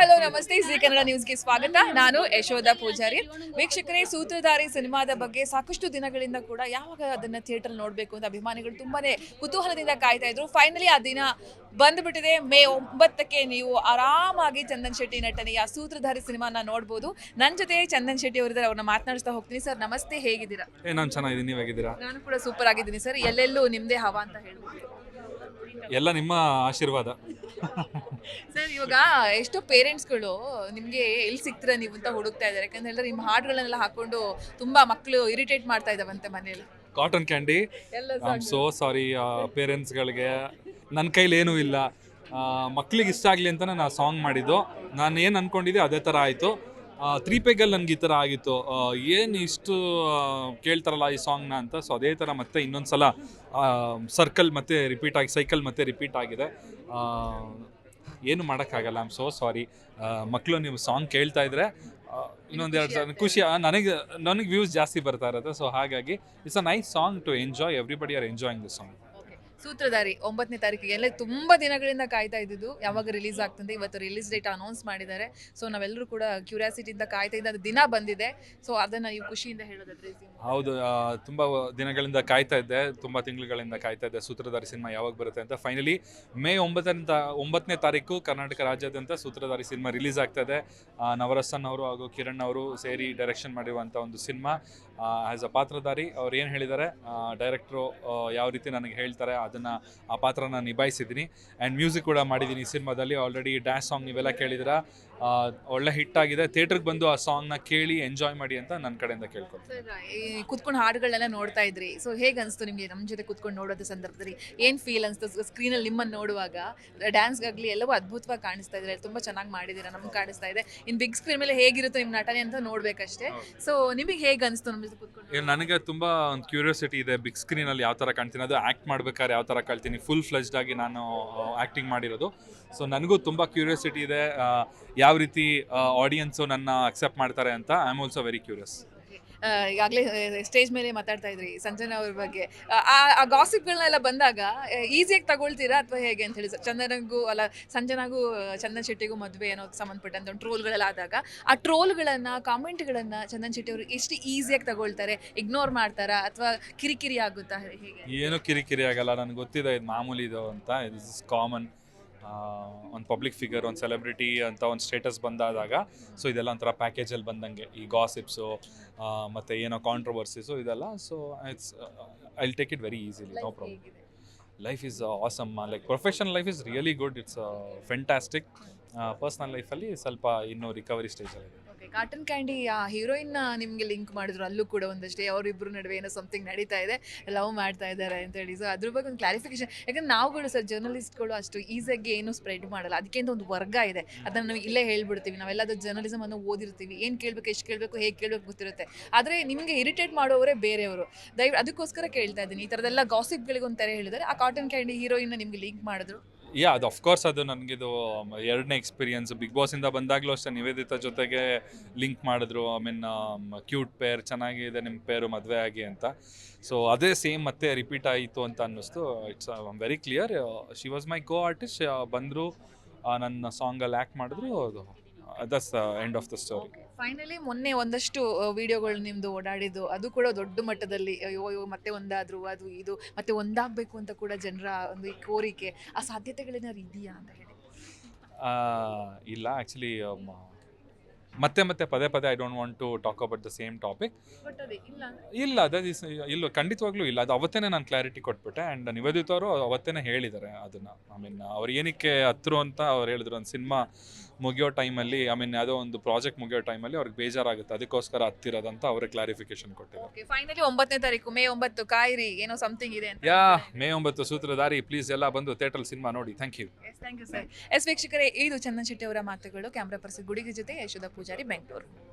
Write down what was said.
Hello ನಮಸ್ತೆ. G Kannada ನ್ಯೂಸ್ಗೆ ಸ್ವಾಗತ. ನಾನು ಯಶೋಧ ಪೂಜಾರಿ. ವೀಕ್ಷಕರೇ ಸೂತ್ರಧಾರಿ ಸಿನಿಮಾದ ಬಗ್ಗೆ ಸಾಕಷ್ಟು ದಿನಗಳಿಂದ ಕೂಡ ಯಾವಾಗ ಅದನ್ನ ಥಿಯೇಟರ್ ನೋಡಬೇಕು ಅಂತ ಅಭಿಮಾನಿಗಳು ತುಂಬಾನೇ ಕುತೂಹಲದಿಂದ ಕಾಯ್ತಾ ಇದ್ರು. ಫೈನಲಿ ಆ ದಿನ ಬಂದ್ಬಿಟ್ಟಿದೆ. ಮೇ ಒಂಬತ್ತಕ್ಕೆ ನೀವು ಆರಾಮಾಗಿ ಚಂದನ್ ಶೆಟ್ಟಿ ನಟನೆಯ ಸೂತ್ರಧಾರಿ ಸಿನಿಮಾನ ನೋಡ್ಬೋದು. ನನ್ನ ಜೊತೆ ಚಂದನ್ ಶೆಟ್ಟಿ ಅವರಿದ್ದಾರೆ. ಅವ್ರನ್ನ ಮಾತನಾಡಿಸ್ತಾ ಹೋಗ್ತೀನಿ. ಸರ್ ನಮಸ್ತೆ. ಹೇಗಿದ್ದೀರಾ? ಏ ನಾನು ಚೆನ್ನಾಗಿದ್ದೀನಿ. ನೀವು ಹೇಗಿದ್ದೀರಾ? ನಾನು ಕೂಡ ಸೂಪರ್ ಆಗಿದ್ದೀನಿ ಸರ್. ಎಲ್ಲೆಲ್ಲೂ ನಿಮ್ದೇ ಹವಾ ಅಂತ ಹೇಳ್ಬೋದು. ಎಲ್ಲ ನಿಮ್ಮ ಆಶೀರ್ವಾದ. ಸರ್ ಇವಾಗ ಎಷ್ಟೋ ಪೇರೆಂಟ್ಸ್ಗಳು ನಿಮಗೆ ಎಲ್ಲಿ ಸಿಗ್ತೀರಾ ನೀವು ಅಂತ ಹುಡುಕ್ತಾ ಇದ್ದಾರೆ. ಯಾಕಂದ್ರೆ ಹೇಳಿದ್ರೆ ನಿಮ್ಮ ಹಾಡುಗಳನ್ನೆಲ್ಲ ಹಾಕೊಂಡು ತುಂಬಾ ಮಕ್ಕಳು ಇರಿಟೇಟ್ ಮಾಡ್ತಾ ಇದ್ದಾವಂತೆ ಮನೇಲಿ. Cotton candy I so sorry ಪೇರೆಂಟ್ಸ್ಗಳಿಗೆ ನನ್ನ ಕೈಲಿ ಏನೂ ಇಲ್ಲ. ಮಕ್ಕಳಿಗೆ ಇಷ್ಟ ಆಗಲಿ ಅಂತ ನಾನು ಆ ಸಾಂಗ್ ಮಾಡಿದ್ದು. ನಾನು ಏನು ಅಂದ್ಕೊಂಡಿದ್ದೆ ಅದೇ ಥರ ಆಯಿತು. ತ್ರೀ ಪೆಗಲ್ಲಿ ನನಗೆ ಈ ಥರ ಆಗಿತ್ತು. ಏನು ಇಷ್ಟು ಕೇಳ್ತಾರಲ್ಲ ಈ ಸಾಂಗ್ನ ಅಂತ? ಸೊ ಅದೇ ಥರ ಮತ್ತೆ ಇನ್ನೊಂದು ಸಲ ಸರ್ಕಲ್ ಮತ್ತೆ ರಿಪೀಟ್ ಆಗಿ ಸೈಕಲ್ ಮತ್ತೆ ರಿಪೀಟ್ ಆಗಿದೆ. ಏನು ಮಾಡೋಕ್ಕಾಗಲ್ಲ. ಐ ಆಮ್ ಸೋ ಸಾರಿ ಮಕ್ಕಳು ನೀವು ಸಾಂಗ್ ಕೇಳ್ತಾ ಇದ್ರೆ ಇನ್ನೊಂದೆರಡು ಸಲ, ಖುಷಿ ನನಗೆ ನನಗೆ ವ್ಯೂಸ್ ಜಾಸ್ತಿ ಬರ್ತಾ ಇರುತ್ತೆ. ಸೊ ಹಾಗಾಗಿ it's a nice song to enjoy everybody are enjoying this song Sutradhari ಒಂಬತ್ತನೇ ತಾರೀಕಿಗೆ ಎಲ್ಲ ತುಂಬ ದಿನಗಳಿಂದ ಕಾಯ್ತಾ ಇದ್ದಿದ್ದು, ಯಾವಾಗ ರಿಲೀಸ್ ಆಗ್ತದೆ ಇವತ್ತು ರಿಲೀಸ್ ಡೇಟ್ ಅನೌನ್ಸ್ ಮಾಡಿದ್ದಾರೆ. ಸೊ ನಾವೆಲ್ಲರೂ ಕೂಡ ಕ್ಯೂರಿಯಾಸಿಟಿಯಿಂದ ಕಾಯ್ತಾ ಇದ್ದ ದಿನ ಬಂದಿದೆ. ಸೊ ಅದನ್ನು ನೀವು ಖುಷಿಯಿಂದ ಹೇಳೋದಾದ್ರೆ ಹೌದು ತುಂಬ ದಿನಗಳಿಂದ ಕಾಯ್ತಾ ಇದ್ದೆ, ತುಂಬ ತಿಂಗಳುಗಳಿಂದ ಕಾಯ್ತಾ ಇದ್ದೆ, ಸೂತ್ರಧಾರಿ ಸಿನಿಮಾ ಯಾವಾಗ ಬರುತ್ತೆ ಅಂತ. ಫೈನಲಿ ಮೇ ಒಂಬತ್ತರಿಂದ, ಒಂಬತ್ತನೇ ತಾರೀಕು ಕರ್ನಾಟಕ ರಾಜ್ಯಾದ್ಯಂತ ಸೂತ್ರಧಾರಿ ಸಿನಿಮಾ ರಿಲೀಸ್ ಆಗ್ತಾ ಇದೆ. ನವರಸನ್ ಅವರು ಹಾಗೂ ಕಿರಣ್ ಅವರು ಸೇರಿ ಡೈರೆಕ್ಷನ್ ಮಾಡಿರುವಂಥ ಒಂದು ಸಿನಿಮಾ. ಆ್ಯಸ್ ಅ ಪಾತ್ರಧಾರಿ, ಅವ್ರು ಏನು ಹೇಳಿದ್ದಾರೆ? ಡೈರೆಕ್ಟ್ರು ಯಾವ ರೀತಿ ನನಗೆ ಹೇಳ್ತಾರೆ ಅದನ್ನು ಆ ಪಾತ್ರನ ನಿಭಾಯಿಸಿದ್ದೀನಿ. ಆ್ಯಂಡ್ ಮ್ಯೂಸಿಕ್ ಕೂಡ ಮಾಡಿದ್ದೀನಿ ಸಿನಿಮಾದಲ್ಲಿ. ಆಲ್ರೆಡಿ ಡ್ಯಾನ್ಸ್ ಸಾಂಗ್ ನೀವೆಲ್ಲ ಕೇಳಿದಿರ ಒಳ್ಳೆ ಹಿಟ್ ಆಗಿದೆ. ಥಿಯೇಟ್ರಿಗೆ ಬಂದು ಆ ಸಾಂಗ್ನ ಕೇಳಿ ಎಂಜಾಯ್ ಮಾಡಿ ಅಂತ ನನ್ನ ಕಡೆಯಿಂದ ಕೇಳ್ಕೊತೀನಿ ಕುತ್ಕೊಂಡು ಹಾಡುಗಳನ್ನೆಲ್ಲ ನೋಡ್ತಾ ಇದ್ರಿ. ಸೊ ಹೇಗೆ ಅನಿಸ್ತು ನಿಮಗೆ ನಮ್ಮ ಜೊತೆ ಕುತ್ಕೊಂಡು ನೋಡೋದ ಸಂದರ್ಭದಲ್ಲಿ? ಏನು ಫೀಲ್ ಅನಿಸ್ತು? ಸ್ಕ್ರೀನಲ್ಲಿ ನಿಮ್ಮನ್ನು ನೋಡುವಾಗ ಡ್ಯಾನ್ಸ್ಗಾಗಲಿ ಎಲ್ಲವೂ ಅದ್ಭುತವಾಗಿ ಕಾಣಿಸ್ತಾ ಇದ್ದಾರೆ ತುಂಬ ಚೆನ್ನಾಗಿ ಮಾಡಿದ್ದೀರಾ ನಮ್ಗೆ ಕಾಣಿಸ್ತಾ ಇದೆ. ಇನ್ನು ಬಿಗ್ ಸ್ಕ್ರೀನ್ ಮೇಲೆ ಹೇಗಿರುತ್ತೆ ನಿಮ್ಮ ನಟನೆ ಅಂತ ನೋಡ್ಬೇಕಷ್ಟೇ. ಸೊ ನಿಮಗೆ ಹೇಗೆ ಅನಿಸ್ತು ನಮ್ಮ ಜೊತೆ ಕುತ್ಕೊಂಡು ನನಗೆ ತುಂಬ ಒಂದು ಕ್ಯೂರಿಯಾಸಿಟಿ ಇದೆ ಬಿಗ್ ಸ್ಕ್ರೀನಲ್ಲಿ ಯಾವ ಥರ ಕಾಣ್ತೀನಿ. ಅದು ಆ್ಯಕ್ಟ್ ಮಾಡ್ಬೇಕಾದ್ರೆ ಯಾವ ಥರ ಕಲ್ತೀನಿ ಫುಲ್ ಫ್ಲೆಜ್ಡ್ ಆಗಿ ನಾನು ಆ್ಯಕ್ಟಿಂಗ್ ಮಾಡಿರೋದು. ಸೊ ನನಗೂ ತುಂಬ ಕ್ಯೂರಿಯಾಸಿಟಿ ಇದೆ ಯಾವ ರೀತಿ ಆಡಿಯನ್ಸು ನನ್ನ ಅಕ್ಸೆಪ್ಟ್ ಮಾಡ್ತಾರೆ ಅಂತ. I am also very curious ಈಗಾಗಲೇ ಸ್ಟೇಜ್ ಮೇಲೆ ಮಾತಾಡ್ತಾ ಇದ್ರಿ ಸಂಜನಾ ಅವ್ರ ಬಗ್ಗೆ. ಆ, ಗಾಸಿಪ್ಗಳನ್ನೆಲ್ಲ ಬಂದಾಗ ಈಸಿಯಾಗಿ ತಗೊಳ್ತೀರಾ ಅಥವಾ ಹೇಗೆ ಅಂತ ಹೇಳಿ? ಚಂದನಗೂ ಅಲ್ಲ ಸಂಜನಾಗೂ ಚಂದನ್ ಶೆಟ್ಟಿಗೂ ಮದುವೆ ಏನೋ ಸಂಬಂಧಪಟ್ಟಂತ ಟ್ರೋಲ್ಗಳೆಲ್ಲ ಆದಾಗ ಆ ಟ್ರೋಲ್ಗಳನ್ನು ಕಾಮೆಂಟ್ಗಳನ್ನು ಚಂದನ್ ಶೆಟ್ಟಿ ಅವರು ಎಷ್ಟು ಈಸಿಯಾಗಿ ತಗೊಳ್ತಾರೆ? ಇಗ್ನೋರ್ ಮಾಡ್ತಾರಾ? ಅಥವಾ ಕಿರಿಕಿರಿ ಆಗುತ್ತಾ? ಹೇಗೆ. ಏನು ಕಿರಿಕಿರಿ ಆಗಲ್ಲ. ನನಗೆ ಗೊತ್ತಿದೆ ಇದು ಮಾಮೂಲಿ ಇದು ಅಂತ. ಇಸ್ ಕಾಮನ್ ಒಂದು ಪಬ್ಲಿಕ್ ಫಿಗರ್ ಒಂದು ಸೆಲೆಬ್ರಿಟಿ ಅಂತ ಒಂದು ಸ್ಟೇಟಸ್ ಬಂದಾದಾಗ ಸೊ ಇದೆಲ್ಲ ಒಂಥರ ಪ್ಯಾಕೇಜಲ್ಲಿ ಬಂದಂಗೆ. ಈ ಗಾಸಿಪ್ಸು ಮತ್ತು ಏನೋ ಕಾಂಟ್ರವರ್ಸಿಸು ಇದೆಲ್ಲ so it's I take it very easily no problem life is awesome like professional life is really good it's fantastic personal ಲೈಫಲ್ಲಿ ಸ್ವಲ್ಪ ಇನ್ನೂ ರಿಕವರಿ ಸ್ಟೇಜಲ್ಲಿ ಓಕೆ ಕಾಟನ್ ಕ್ಯಾಂಡಿ ಆ ಹೀರೋಯಿನ್ ನಿಮಗೆ ಲಿಂಕ್ ಮಾಡಿದ್ರು. ಅಲ್ಲೂ ಕೂಡ ಒಂದಷ್ಟೇ. ಅವರಿಬ್ಬರು ನಡುವೆ ಏನೋ ಸಮಥಿಂಗ್ ನಡೀತಾ ಇದೆ. ಲವ್ ಮಾಡ್ತಾ ಇದ್ದಾರೆ ಅಂತ ಹೇಳಿ. ಸೊ ಅದ್ರ ಬಗ್ಗೆ ಒಂದು ಕ್ಲಾರಿಫಿಕೇಶನ್ ಯಾಕಂದ್ರೆ ನಾವುಗಳು ಸರ್ ಜರ್ನಲಿಸ್ಟ್ಗಳು ಅಷ್ಟು ಈಸಿಯಾಗಿ ಏನು ಸ್ಪ್ರೆಡ್ ಮಾಡಲ್ಲ. ಅದಕ್ಕೆ ಅಂತ ಒಂದು ವರ್ಗ ಇದೆ. ಅದನ್ನ ನಾವು ಇಲ್ಲೇ ಹೇಳ್ಬಿಡ್ತೀವಿ. ನಾವೆಲ್ಲದು ಜರ್ನಲಿಸಮ್ ಅನ್ನು ಓದಿರ್ತೀವಿ. ಏನು ಕೇಳಬೇಕು, ಎಷ್ಟು ಕೇಳಬೇಕು, ಹೇಗೆ ಕೇಳಬೇಕು ಗೊತ್ತಿರುತ್ತೆ. ಆದರೆ ನಿಮಗೆ ಇರಿಟೇಟ್ ಮಾಡೋವರೇ ಬೇರೆಯವರು. ದಯವಿಟ್ಟು ಅದಕ್ಕೋಸ್ಕರ ಕೇಳ್ತಾ ಇದ್ದೀನಿ. ಈ ಥರದೆಲ್ಲ ಗಾಸಿಪ್ಗಳಿಗೆ ಒಂದು ತೆರೆ ಹೇಳಿದ್ರೆ ಆ ಕಾಟನ್ ಕ್ಯಾಂಡಿ ಹೀರೋಯಿನ್ ನಿಮಗೆ ಲಿಂಕ್ ಮಾಡಿದ್ರು. ಯಾ ಅದು ಅಫ್ಕೋರ್ಸ್ ಅದು ನನಗಿದು ಎರಡನೇ ಎಕ್ಸ್ಪೀರಿಯನ್ಸ್ ಬಿಗ್ ಬಾಸಿಂದ ಬಂದಾಗಲೂ ಅಷ್ಟೇ ನಿವೇದಿತ ಜೊತೆಗೆ ಲಿಂಕ್ ಮಾಡಿದ್ರು. ಐ ಮೀನ್ ಕ್ಯೂಟ್ ಪೇರ್ ಚೆನ್ನಾಗಿದೆ ನಿಮ್ಮ ಪೇರು ಮದುವೆ ಆಗಿ ಅಂತ. ಸೊ ಅದೇ ಸೇಮ್ ಮತ್ತೆ ರಿಪೀಟ್ ಆಯಿತು ಅಂತ ಅನ್ನಿಸ್ತು. It's very clear she was my co artist ಬಂದರು ನನ್ನ ಸಾಂಗಲ್ಲಿ ಆ್ಯಕ್ಟ್ ಮಾಡಿದ್ರು. ಅದು that's end of the story finally ಮೊನ್ನೆ ಒಂದಷ್ಟು ವಿಡಿಯೋಗಳು ನಿಮ್ದು ಓಡಾಡಿದ್ದು. ಅದು ಕೂಡ ದೊಡ್ಡ ಮಟ್ಟದಲ್ಲಿ ಅಯ್ಯೋ ಅಯ್ಯೋ ಮತ್ತೆ ಒಂದಾದ್ರು ಅದು ಇದು ಮತ್ತೆ ಒಂದಾಗಬೇಕು ಅಂತ ಕೂಡ ಜನರ ಒಂದು ಈ ಕೋರಿಕೆ. ಆ ಸಾಧ್ಯತೆಗಳೇನಾದ್ರು ಇದೆಯಾ ಅಂತ ಹೇಳಿ ಇಲ್ಲ ಆ್ಯಕ್ಚುಲಿ ಮತ್ತೆ ಮತ್ತೆ ಪದೇ ಪದೇ I don't want to talk about the same topic ಇಲ್ಲ ಅದೇ ದಿಸ್ ಇಲ್ಲ ಖಂಡಿತವಾಗ್ಲೂ ಇಲ್ಲ. ಅದು ಅವತ್ತೇ ನಾನು ಕ್ಲಾರಿಟಿ ಕೊಟ್ಬಿಟ್ಟೆ ಆ್ಯಂಡ್ ನಿವೇದಿತ ಅವರು ಅವತ್ತೇ ಹೇಳಿದ್ದಾರೆ ಅದನ್ನು. ಐ ಮೀನ್ ಅವ್ರು ಏನಕ್ಕೆ ಹತ್ರು ಅಂತ ಅವ್ರು ಹೇಳಿದ್ರು ಒಂದು ಸಿನಿಮಾ ಮುಗಿಯೋ ಟೈಮಲ್ಲಿ ಐ ಮೀನ್ ಯಾವುದೋ ಒಂದು ಪ್ರಾಜೆಕ್ಟ್ ಮುಗಿಯೋ ಟೈಮಲ್ಲಿ ಅವ್ರಿಗೆ ಬೇಜಾರಾಗುತ್ತೆ. ಅದಕ್ಕೋಸ್ಕರ ಹತ್ತಿರದಂತ ಅವ್ರಿಗೆ ಕ್ಲಾರಿಫಿಕೇಶನ್ ಕೊಟ್ಟಿದ್ದಾರೆ. ಓಕೆ ಫೈನಲಿ ಒಂಬತ್ತನೇ ತಾರೀಕು ಮೇ ಒಂಬತ್ತು ಕಾಯಿರಿ ಏನೋ ಸಮಥಿಂಗ್ ಇದೆ ಅಂತ. ಯಾ ಮೇ ಒಂಬತ್ತು ಸೂತ್ರಧಾರಿ ಪ್ಲೀಸ್ ಎಲ್ಲ ಬಂದು ಥಿಯೇಟರ್ ಸಿನಿಮಾ ನೋಡಿ. Thank you yes thank you sir yes ವೀಕ್ಷಕರೇ ಇದು ಚಂದನ್ ಶೆಟ್ಟಿ ಅವರ ಮಾತುಗಳು. ಕ್ಯಾಮ್ರಾ ಪರ್ಸನ್ ಗುಡಿಗೆ ಜೊತೆ ಯಶೋಧ ಪೂಜಾರಿ ಬೆಂಗಳೂರು.